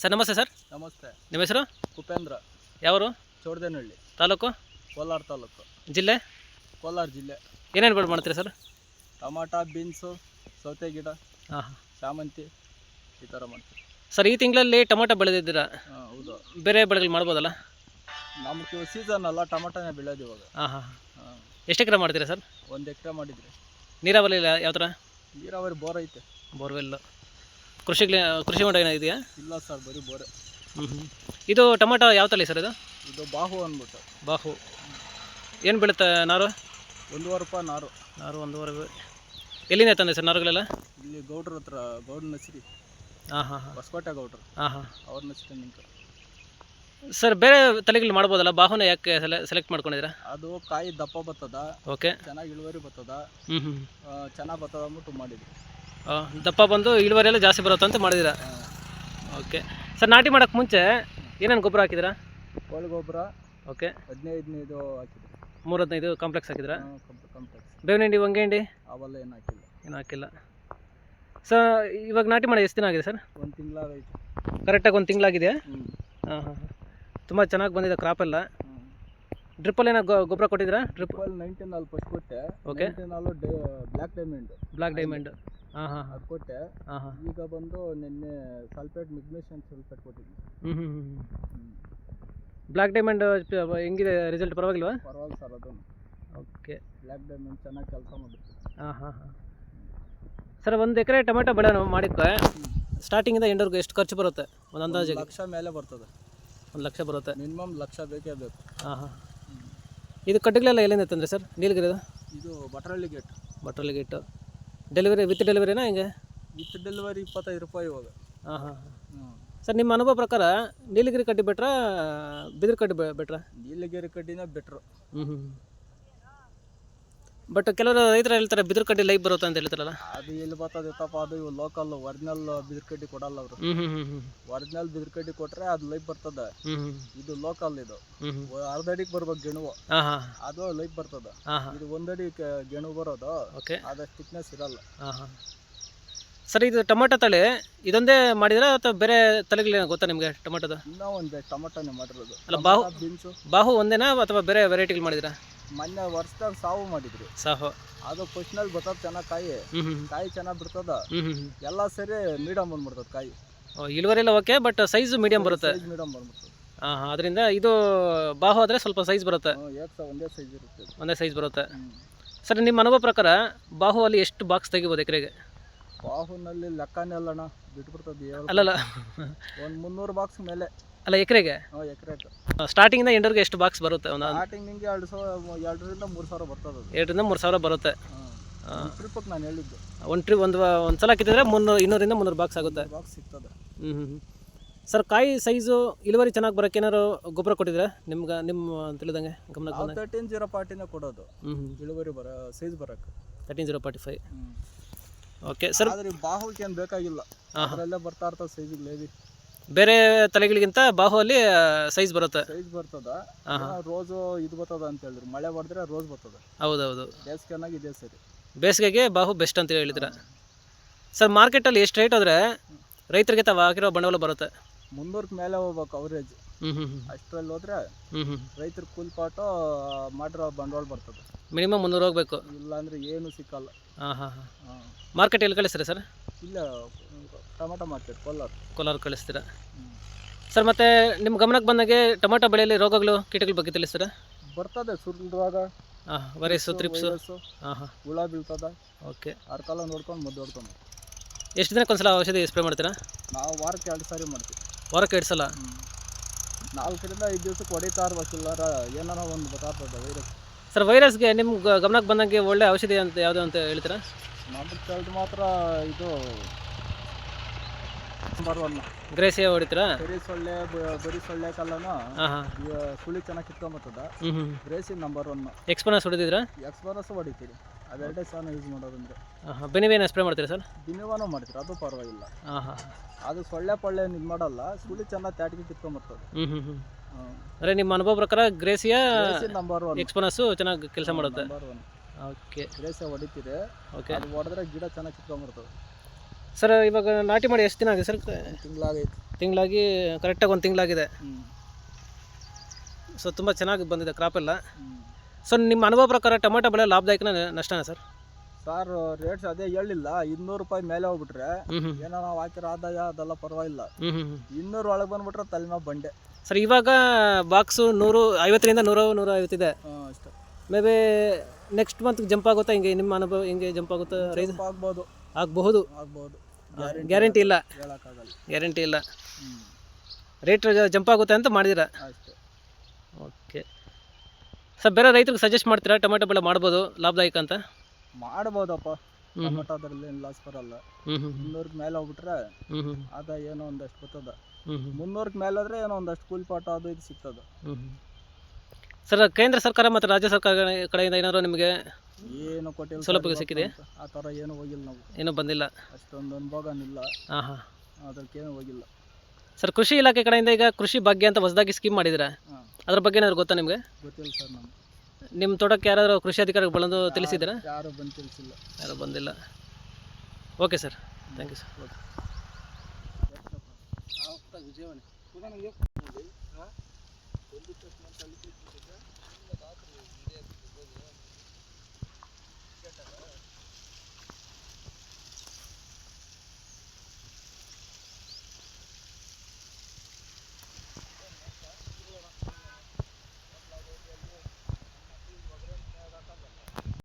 Sir ನಮಸ್ತೆ sir. ನಮಸ್ತೆ. ನಿಮ್ಮ ಹೆಸರು? ಉಪೇಂದ್ರ. ಯಾವರು? ಚೌಡದೇನಹಳ್ಳಿ. ತಾಲೂಕು? ಕೋಲಾರ ತಾಲೂಕು. ಜಿಲ್ಲೆ? ಕೋಲಾರ ಜಿಲ್ಲೆ. ಏನೇನು ಬೆಳೆ ಮಾಡ್ತೀರಿ ಸರ್? ಟಮಾಟ ಬೀನ್ಸು ಸೌತೆ ಗಿಡ ಹಾಂ. ಹಾಂ ಶಾಮಂತಿ ಈ ಥರ ಮಾಡ್ತೀವಿ. ಸರ್ ಈ ತಿಂಗಳಲ್ಲಿ ಟೊಮೊಟೊ ಬೆಳೆದಿದ್ದೀರಾ? ಹಾಂ ಹೌದು. ಬೇರೆ ಬೆಳೆಗಳು ಮಾಡ್ಬೋದಲ್ಲ? ನಮ್ಗೆ ಸೀಸನ್ ಅಲ್ಲ ಟೊಮಾಟೋನೇ ಬೆಳೆಯೋದು ಇವಾಗ. ಹಾಂ ಹಾಂ ಹಾಂ. ಎಷ್ಟು ಎಕರೆ ಮಾಡ್ತೀರಾ ಸರ್? ಒಂದು ಎಕರೆ ಮಾಡಿದ್ರಿ. ನೀರಾವರಿ ಇಲ್ಲ ಯಾವ ಥರ ನೀರಾವರಿ ಬೋರ್ ಐತೆ. ಬೋರ್ವೆಲ್ ಕೃಷಿ ಕೃಷಿ ಹೊಂಡ ಏನಾಗಿದೆಯಾ ಇಲ್ಲ ಸರ್ ಬರೀ ಬೋರೆ. ಹ್ಞೂ ಹ್ಞೂ ಇದು ಟೊಮೊಟೊ ಯಾವ ತಲೆ ಸರ್ ಇದು? ಇದು ಬಾಹು ಅಂದ್ಬಿಟ್ಟು. ಬಾಹು. ಏನು ಬೀಳುತ್ತೆ ನಾರು? ಒಂದೂವರೆ ರೂಪಾಯಿ ನಾರು. ನಾರು ಒಂದೂವರೆ ಎಲ್ಲಿಂದ ತಂದೆ ಸರ್ ನಾರುಗಳೆಲ್ಲ? ಇಲ್ಲಿ ಗೌಡ್ರ ಹತ್ರ ಗೌಡ್ರ ನಸಿರಿ ಹಾಂ ಹಾಂ ಹಾಂ. ಹೊಸಕೋಟೆ ಗೌಡ್ರು. ಹಾಂ ಹಾಂ. ಅವ್ರ ನಸಿರಿ ನಿಂತು ಸರ್ ಬೇರೆ ತಲೆಗಳು ಮಾಡ್ಬೋದಲ್ಲ? ಬಾಹುನ ಯಾಕೆ ಸೆಲೆ ಸೆಲೆಕ್ಟ್ ಮಾಡ್ಕೊಂಡಿದ್ದೀರಾ? ಅದು ಕಾಯಿ ದಪ್ಪ ಬರ್ತದ. ಓಕೆ. ಚೆನ್ನಾಗಿ ಇಳುವರಿ ಬರ್ತದ. ಹ್ಞೂ ಹ್ಞೂ ಚೆನ್ನಾಗಿ ಬರ್ತದ ಅಂದ್ಬಿಟ್ಟು ಮಾಡಿದ್ವಿ. ದಪ್ಪ ಬಂದು ಇಳುವರಿ ಎಲ್ಲ ಜಾಸ್ತಿ ಬರುತ್ತೆ ಅಂತ ಮಾಡಿದ್ದೀರಾ? ಓಕೆ. ಸರ್ ನಾಟಿ ಮಾಡೋಕ್ಕೆ ಮುಂಚೆ ಏನೇನು ಗೊಬ್ಬರ ಹಾಕಿದ್ದೀರಾ? ಕೋಳಿ ಗೊಬ್ಬರ ಓಕೆ. ಹದಿನೈದು ಹದಿನೈದು ಹಾಕಿದ್ವಿ ಮೂರು ಹದಿನೈದು ಕಾಂಪ್ಲೆಕ್ಸ್ ಹಾಕಿದ್ರಾ ಕಾಂಪ್ಲೆಕ್ಸ್. ಬೇವಿನ ಹಿಂಡಿ ಹೊಂಗೆ ಹಿಂಡಿ? ಅವೆಲ್ಲ ಏನು ಹಾಕಿಲ್ಲ. ಏನು ಹಾಕಿಲ್ಲ. ಸರ್ ಇವಾಗ ನಾಟಿ ಮಾಡಿ ಎಷ್ಟು ದಿನ ಆಗಿದೆ ಸರ್? ಒಂದು ತಿಂಗಳಾಗೈತೆ. ಕರೆಕ್ಟಾಗಿ ಒಂದು ತಿಂಗಳಾಗಿದೆ ಹಾಂ ಹಾಂ ತುಂಬ ಚೆನ್ನಾಗಿ ಬಂದಿದೆ ಕ್ರಾಪ್ ಎಲ್ಲ. ಡ್ರಿಪ್ಪಲ್ಲಿ ಏನೋ ಗೊಬ್ಬರ ಕೊಟ್ಟಿದ್ದೀರಾ? ಡ್ರಿಪ್ಪಲ್ಲಿ ನೈಂಟಿ ನಾಲ್ಕು ಅಲ್ಲಿ ಫಸ್ಟ್ ಕೊಟ್ಟೆ. Okay. Black diamond. Black diamond. ಅದು ಕೊಟ್ಟೆ. ಹಾಂ ಹಾಂ. ಈಗ ಬಂದು ನಿನ್ನೆ ಸಲ್ಫೇಟ್ ಮೆಗ್ನೀಷಿಯಂ ಸಲ್ಫೇಟ್ ಕೊಟ್ಟಿದ್ದೆ ಹ್ಞೂ ಹ್ಞೂ ಹ್ಞೂ ಹ್ಞೂ ಬ್ಲ್ಯಾಕ್ ಡೈಮಂಡ್ ಹೆಂಗಿದೆ ರಿಸಲ್ಟ್ ಪರವಾಗಿಲ್ವಾ? ಪರವಾಗಿಲ್ಲ ಸರ್ ಅದು. ಓಕೆ. ಬ್ಲ್ಯಾಕ್ ಡೈಮಂಡ್ ಚೆನ್ನಾಗಿ ಕೆಲಸ ಮಾಡುತ್ತೆ ಹಾಂ ಹಾಂ ಹಾಂ. ಸರ್ ಒಂದು ಎಕರೆ ಟೊಮೆಟೊ ಬೆಳೆ ನಾವು ಮಾಡಿದ್ದೆ ಸ್ಟಾರ್ಟಿಂಗಿಂದ ಎಂಡೋರ್ಗೆ ಎಷ್ಟು ಖರ್ಚು ಬರುತ್ತೆ ಒಂದು ಅಂದಾಜು ಅಂದಾಜಿಗೆ? ಲಕ್ಷ ಮೇಲೆ ಬರ್ತದೆ. ಒಂದು ಲಕ್ಷ ಬರುತ್ತೆ. ಮಿನಿಮಮ್ ಲಕ್ಷ ಬೇಕೇ ಬೇಕು. ಹಾಂ ಹಾಂ. ಇದು ಕಡ್ಡಿಗಳೆಲ್ಲ ಎಲ್ಲಿಂದ ತಂದರೆ ಸರ್? ನೀಲಗಿರಿದು? ಇದು ಬಟ್ರಳ್ಳಿ ಗೇಟ್. ಬಟ್ರಳ್ಳಿ ಗಿಟ್ಟು ಡೆಲಿವರಿ ವಿತ್ ಡೆಲಿವರಿನಾ ಹಿಂಗೆ? ವಿತ್ ಡೆಲಿವರಿ ಇಪ್ಪತ್ತೈದು ರೂಪಾಯಿ ಇವಾಗ. ಹಾಂ ಹಾಂ ಸರ್ ನಿಮ್ಮ ಅನುಭವ ಪ್ರಕಾರ ನೀಲಗಿರಿ ಕಡ್ಡಿ ಬೆಟ್ರಾ ಬಿದಿರು ಕಡ್ಡಿ ಬೆಟ್ರಾ? ನೀಲಗಿರಿ ಕಡ್ಡಿನ ಬೆಟ್ರು. ಹ್ಞೂ ಹ್ಞೂ ಬಟ್ ಕೆಲವರು ರೈತರು ಹೇಳ್ತಾರೆ ಬಿದಿರು ಕಡ್ಡಿ ಲೈಫ್ ಬರುತ್ತೆ ಅಂತ ಹೇಳ್ತಾರಲ್ಲ. ಅದು ಎಲ್ಲಿ ಬರ್ತದಪ್ಪ ಅದು ಇವು ಲೋಕಲ್ ಒರಿಜಿನಲ್ ಬಿದಿರು ಕಡ್ಡಿ ಕೊಡಲ್ಲ ಅವರು. ಒರಿಜಿನಲ್ ಬಿದಿರು ಕಡ್ಡಿ ಕೊಟ್ರೆ ಅದು ಲೈಫ್ ಬರ್ತದ. ಇದು ಲೋಕಲ್ ಇದು. ಅರ್ಧ ಅಡಿಗೆ ಬರ್ಬೇಕು ಗೆಣುವು. ಅದು ಲೈಫ್ ಬರ್ತದ. ಇದು ಒಂದಡಿ ಗೆಣು ಬರೋದು ಓಕೆ ಅದಷ್ಟು ಥಿಕ್ನೆಸ್ ಇರಲ್ಲ. ಸರ್ ಇದು ಟೊಮೆಟೊ ತಳಿ ಇದೊಂದೇ ಮಾಡಿದ್ರೆ ಅಥವಾ ಬೇರೆ ತಳಿಗಳೇನು ಗೊತ್ತಾ ನಿಮಗೆ ಟೊಮೆಟೊದ? ಇನ್ನೂ ಒಂದೇ ಟೊಮಟೊನೇ ಮಾಡಿರೋದು. ಅಲ್ಲ, ಬಾಹು ಬೀನ್ಸು. ಬಾಹು ಒಂದೇನಾ ಅಥವಾ ಬೇರೆ ವೆರೈಟಿಗಳು ಮಾಡಿದಿರಾ? ಮೊನ್ನೆ ವರ್ಷದಾಗ ಸಾವು ಮಾಡಿದ್ರಿ. ಸಾಹು ಅದು ಫಸ್ಟ್ನಲ್ಲಿ ಬರ್ತದ ಚೆನ್ನಾಗಿ ಕಾಯಿ. ಕಾಯಿ ಚೆನ್ನಾಗಿ ಬಿಡ್ತದ ಎಲ್ಲ ಸೇರಿ ಮೀಡಿಯಂ ಬಂದ್ಬಿಡ್ತದ ಕಾಯಿ. ಓ, ಇಳುವರಿ ಎಲ್ಲ ಓಕೆ ಬಟ್ ಸೈಜ್ ಮೀಡಿಯಂ ಬರುತ್ತೆ ಮೀಡಿಯಂ ಬಂದ್ಬಿಡ್ತದೆ. ಹಾಂ ಹಾಂ ಅದರಿಂದ ಇದು ಬಾಹು ಆದರೆ ಸ್ವಲ್ಪ ಸೈಜ್ ಬರುತ್ತೆ. ಹ್ಞೂ ಏಕ್ ಸ ಒಂದೇ ಸೈಜ್ ಇರುತ್ತೆ ಇದು. ಒಂದೇ ಸೈಜ್ ಬರುತ್ತೆ. ಹ್ಮ್. ಸರ್ ನಿಮ್ಮ ಅನುಭವ ಪ್ರಕಾರ ಬಾಹು ಅಲ್ಲಿ ಎಷ್ಟು ಬಾಕ್ಸ್ ತೆಗಿಬೋದು ಎಕರೆಗೆ? ಬಾಹುನಲ್ಲಿ ಲೆಕ್ಕನೇ ಅಲ್ಲಣ್ಣ ಬಿಟ್ಬಿಡ್ತದೆ ಅಲ್ಲಲ್ಲ. ಒಂದು ಮುನ್ನೂರು ಬಾಕ್ಸ್ ಮೇಲೆ. ಅಲ್ಲ ಎಕರೆಗೆ? ಸ್ಟಾರ್ಟಿಂಗ್ ಎಕರೆಗೆ. ಸ್ಟಾರ್ಟಿಂಗಿಂದ ಎಂಡರ್ಗೆ ಎಷ್ಟು ಬಾಕ್ಸ್ ಬರುತ್ತೆ? ಒಂದು ಸ್ಟಾರ್ಟಿಂಗ್ ನಿಂಗೆ ಎರಡು ಸಾವಿರ ಎರಡರಿಂದ ಮೂರು ಸಾವಿರ ಬರ್ತದೆ ಅದು. ಎರಡರಿಂದ ಮೂರು ಸಾವಿರ ಬರುತ್ತೆ. ಹಾಂ. ಟ್ರಿಪ್ಗೆ ನಾನು ಹೇಳಿದ್ದು. ಒಂದು ಟ್ರಿಪ್ ಒಂದು ಒಂದು ಸಲ ಕಿತ್ತಿದ್ರೆ ಮುನ್ನೂರು ಇನ್ನೂರಿಂದ ಮುನ್ನೂರು ಬಾಕ್ಸ್ ಆಗುತ್ತೆ. ಬಾಕ್ಸ್ ಸಿಗ್ತದೆ. ಹ್ಞೂ ಹ್ಞೂ ಸರ್ ಕಾಯಿ ಸೈಜು ಇಳುವರಿ ಚೆನ್ನಾಗಿ ಬರೋಕೆ ಏನಾರು ಗೊಬ್ಬರ ಕೊಟ್ಟಿದ್ರೆ ನಿಮ್ಗೆ ನಿಮ್ಮ ತಿಳಿದಂಗೆ ಗಮನ ತರ್ಟೀನ್ ಜೀರೋ ಪಾರ್ಟಿನೇ ಕೊಡೋದು. ಇಳುವರಿ ಬರ ಸೈಜ್ ಬರಕ್ಕೆ. Thirteen zero forty five okay sir ಆದ್ರೆ ಬಾಹುಕ್ಕೆ ಏನು ಬೇಕಾಗಿಲ್ಲ. ಅದರಲ್ಲೇ ಬರ್ತಾ ಇರ್ತಾವೆ ಸೈಜಿಗೆ ಲೇವಿ ಬೇರೆ ತಲೆಗಳಿಗಿಂತ ಬಾಹುವಲ್ಲಿ ಸೈಜ್ ಬರುತ್ತೆ. ಸೈಜ್ ಬರ್ತದ. ರೋಸು ಇದು ಬರ್ತದ ಅಂತ ಹೇಳಿದ್ರು. ಮಳೆ ಹೊಡೆದ್ರೆ ರೋಸ್ ಬರ್ತದೆ. ಹೌದೌದು. ಬೇಸಿಗೆನಾಗಿ ಇದೆ ಸರಿ. ಬೇಸಿಗೆಗೆ ಬಾಹು ಬೆಸ್ಟ್ ಅಂತ ಹೇಳಿದ್ರ ಸರ್ ಮಾರ್ಕೆಟಲ್ಲಿ ಎಷ್ಟು ರೇಟ್ ಆದ್ರೆ ರೈತರಿಗೆ ತಾವು ಹಾಕಿರೋ ಬಂಡವಾಳ ಬರುತ್ತೆ? ಮುನ್ನೂರಕ್ಕೆ ಮೇಲೆ ಹೋಗ್ಬೇಕು ಅವರೇಜ್ ಅಷ್ಟರಲ್ಲಿ ಹೋದ್ರೆ ರೈತರ ಕೂಲ್ ಪಾಟು ಮಾಡಿರೋ ಬಂಡವಾಳ ಬರ್ತದೆ. ಮಿನಿಮಮ್ ಮುನ್ನೂರು ಹೋಗಬೇಕು. ಇಲ್ಲಾಂದ್ರೆ ಏನು ಸಿಕ್ಕಲ್ಲ. ಹಾಂ ಹಾಂ ಹಾಂ. ಹಾಂ ಮಾರ್ಕೆಟ್ ಎಲ್ಲಿ ಕಳಿಸ್ರಿ ಸರ್? ಇಲ್ಲ ಟೊಮೆಟೊ ಮಾಡ್ತೀವಿ ಕೋಲಾರ. ಕೋಲಾರ ಕಳಿಸ್ತೀರಾ? ಸರ್ ಮತ್ತೆ ನಿಮ್ಮ ಗಮನಕ್ಕೆ ಬಂದಾಗೆ ಟೊಮೆಟೊ ಬೆಳೆಯಲ್ಲಿ ರೋಗಗಳು ಕೀಟಗಳ ಬಗ್ಗೆ ತಿಳಿಸ್ತೀರಾ? ಬರ್ತದೆ ಸುರುಳುವಾಗ ಹಾಂ ವೈರಸ್ಸು ತ್ರಿಪ್ಸು. ವೈರಸ್ಸು ಹಾಂ ಹಾಂ. ಹುಳ ಬೀಳ್ತದ. ಓಕೆ. ಆರು ಕಾಲ ನೋಡ್ಕೊಂಡು ಮದ್ದು ಹೊಡ್ಕೊಂಡು. ಎಷ್ಟು ದಿನಕ್ಕೆ ಒಂದ್ಸಲ ಔಷಧಿ ಸ್ಪ್ರೇ ಮಾಡ್ತೀರಾ? ನಾವು ವಾರಕ್ಕೆ ಎರಡು ಸಾರಿ ಮಾಡ್ತೀವಿ. ವಾರಕ್ಕೆ ಎರಡು ಸಲ? ನಾಲ್ಕರಿಂದ ಐದು ದಿವಸಕ್ಕೆ ಹೊಡಿತಾ ಇರ್ಬೇಕಿಲ್ಲಾರ ಏನಾರ ಒಂದು ಗೊತ್ತಾಗ್ತದೆ ವೈರಸ್. ಸರ್ ವೈರಸ್ಗೆ ನಿಮ್ಮ ಗ- ಗಮನಕ್ಕೆ ಬಂದಂಗೆ ಒಳ್ಳೆ ಔಷಧಿ ಅಂತ ಯಾವುದು ಅಂತ ಹೇಳ್ತೀರಾ? ನಮ್ಮ ಕಳೆದು ಮಾತ್ರ ಇದು ನಂಬರ್ ಒನ್ ಗ್ರೇಸಿಯ ಹೊಡಿತೀರಾ? ಬರೀ ಸೊಳ್ಳೆ ಬ- ಬರೀ ಸೊಳ್ಳೆ ಕಲ್ಲನು ಹಾಂ ಹಾಂ. ಈ ಸುಳಿ ಚೆನ್ನಾಗಿ ಕಿತ್ಕೊಂಬತ್ತದ ಹ್ಞೂ ಹ್ಞೂ ಗ್ರೇಸಿ ನಂಬರ್ ಒನ್ ಎಕ್ಸ್ಪೋನಸ್ ಹೊಡಿದಿದ್ರಾ? ಎಕ್ಸ್ಪರಸ್ ಹೊಡಿತೀರಿ. ಅವೆರಡೇ ಚೆನ್ನಾಗಿ ಯೂಸ್ ಮಾಡೋದಂದ್ರೆ. ಹಾಂ ಹಾಂ. ಬೆನಿವೇನ ಸ್ಪ್ರೇ ಮಾಡ್ತೀರಾ ಸರ್? ದಿನವಾನು ಮಾಡ್ತೀರಿ? ಅದು ಪರವಾಗಿಲ್ಲ. ಹಾಂ ಹಾಂ ಅದು ಸೊಳ್ಳೆ ಪೊಳ್ಳೆ ಇದು ಮಾಡಲ್ಲ ಸುಳಿ ಚೆನ್ನಾಗಿ ತ್ಯಾಟಿಗೆ ಕಿತ್ಕೊಂಬರ್ತದೆ. ಹ್ಞೂ ಹ್ಞೂ ಹ್ಞೂ ಅಂದರೆ ನಿಮ್ಮ ಅನುಭವ ಪ್ರಕಾರ ಗ್ರೇಸಿಯ ಗ್ರೇಸಿ ನಂಬರ್ ಒನ್ ಎಕ್ಸ್ಪೋನಸ್ಸು ಚೆನ್ನಾಗಿ ಕೆಲಸ ಮಾಡುತ್ತೆ? ನಂಬರ್ ಒನ್ ಓಕೆ ಗ್ರೇಸಿ ಹೊಡಿತೀರಿ. ಓಕೆ ಅದು ಹೊಡೆದ್ರೆ ಗಿಡ ಚೆನ್ನಾಗಿ ಕಿತ್ಕೊಂಬರ್ತದೆ. ಸರ್ ಇವಾಗ ನಾಟಿ ಮಾಡಿ ಎಷ್ಟು ದಿನ ಆಗಿದೆ ಸರ್? ತಿಂಗಳಾಗೈತೆ. ತಿಂಗಳಾಗಿ ಕರೆಕ್ಟಾಗಿ ಒಂದು ತಿಂಗಳಾಗಿದೆ. ಸೊ ತುಂಬ ಚೆನ್ನಾಗಿ ಬಂದಿದೆ ಕ್ರಾಪ್ ಎಲ್ಲ. ಸೊ ನಿಮ್ಮ ಅನುಭವ ಪ್ರಕಾರ ಟೊಮೆಟೊ ಬೆಳೆ ಲಾಭದಾಯಕನ ನಷ್ಟನಾ ಸರ್? ಸರ್ ರೇಟ್ಸ್ ಅದೇ ಹೇಳಿಲ್ಲ. ಇನ್ನೂರು ರೂಪಾಯಿ ಮೇಲೆ ಹೋಗ್ಬಿಟ್ರೆ ಏನೋ ನಾವು ಹಾಕಿರೋ ಆದಾಯ ಅದೆಲ್ಲ ಪರವಾಗಿಲ್ಲ. ಇನ್ನೂರು ಒಳಗೆ ಬಂದ್ಬಿಟ್ರೆ ತಲೆನೋವು ಬಂಡೆ. ಸರ್ ಇವಾಗ ಬಾಕ್ಸು ನೂರು ಐವತ್ತರಿಂದ ನೂರ ನೂರ ಐವತ್ತಿದೆ ಅಷ್ಟೇ. Maybe next month jump ಆಗುತ್ತಾ? ಹಿಂಗೆ ನಿಮ್ಮ ಅನುಭವ ಹಿಂಗೆ ಜಂಪ್ ಆಗುತ್ತಾ? ರೈಸ್ ಆಗ್ಬೋದು. ಆಗಬಹುದು. ಆಗ್ಬೋದು. ಗ್ಯಾರಂಟಿ ಇಲ್ಲ. ಹೇಳೋಕ್ಕಾಗಲ್ಲ ಗ್ಯಾರಂಟಿ ಇಲ್ಲ. ರೇಟ್ ಜಂಪ್ ಆಗುತ್ತೆ ಅಂತ ಮಾಡಿದಿರ ಅಷ್ಟೇ. ಓಕೆ ಸರ್ ಬೇರೆ ರೈತರಿಗೆ ಸಜೆಸ್ಟ್ ಮಾಡ್ತೀರಾ? ಟೊಮೆಟೊ ಬೆಳೆ ಮಾಡ್ಬೋದು ಲಾಭದಾಯಕ ಅಂತ? ಮಾಡ್ಬೋದಪ್ಪ. ಟೊಮೆಟೋದ್ರಲ್ಲಿ ಏನು ಲಾಸ್ ಬರಲ್ಲ. ಹ್ಞೂ ಹ್ಞೂ ಇನ್ನೂರಕ್ಕೆ ಮೇಲೆ ಹೋಗ್ಬಿಟ್ರೆ ಹ್ಞೂ ಏನೋ ಒಂದಷ್ಟು ಬರ್ತದ. ಹ್ಞೂ ಹ್ಞೂ ಮುನ್ನೂರಕ್ಕೆ ಮೇಲೆ ಹೋದ್ರೆ ಏನೋ ಒಂದಷ್ಟು ಕೂಲಿ ಪಾಠ ಅದು ಇದು ಸಿಗ್ತದ. ಹ್ಞೂ ಸರ್ ಕೇಂದ್ರ ಸರ್ಕಾರ ಮತ್ತು ರಾಜ್ಯ ಸರ್ಕಾರ ಕಡೆಯಿಂದ ಏನಾದ್ರು ನಿಮಗೆ ಏನು ಕೊಟ್ಟಿಲ್ಲ ಸ್ವಲ್ಪ ಸಿಕ್ಕಿದೆ? ಆ ಥರ ಏನು ಹೋಗಿಲ್ಲ ನಾವು. ಏನೂ ಬಂದಿಲ್ಲ? ಅಷ್ಟೊಂದು ಅನುಭವನಿಲ್ಲ. ಹಾಂ ಹಾಂ ಅದಕ್ಕೇನು ಹೋಗಿಲ್ಲ. ಸರ್ ಕೃಷಿ ಇಲಾಖೆ ಕಡೆಯಿಂದ ಈಗ ಕೃಷಿ ಭಾಗ್ಯ ಅಂತ ಹೊಸದಾಗಿ ಸ್ಕೀಮ್ ಮಾಡಿದ್ದೀರಾ? ಹಾಂ. ಅದ್ರ ಬಗ್ಗೆ ಏನಾದ್ರು ಗೊತ್ತಾ ನಿಮಗೆ? ಗೊತ್ತಿಲ್ಲ ಸರ್ ನಮ್ಗೆ. ನಿಮ್ಮ ತೋಟಕ್ಕೆ ಯಾರಾದರೂ ಕೃಷಿ ಅಧಿಕಾರಿಗೆ ಬಂದು ತಿಳಿಸಿದ್ದೀರಾ? ಯಾರು ಬಂದು ತಿಳಿಸಿಲ್ಲ. ಯಾರು ಬಂದಿಲ್ಲ. Okay sir. Thank you sir. ಕಟ್ಟಲ್ಲ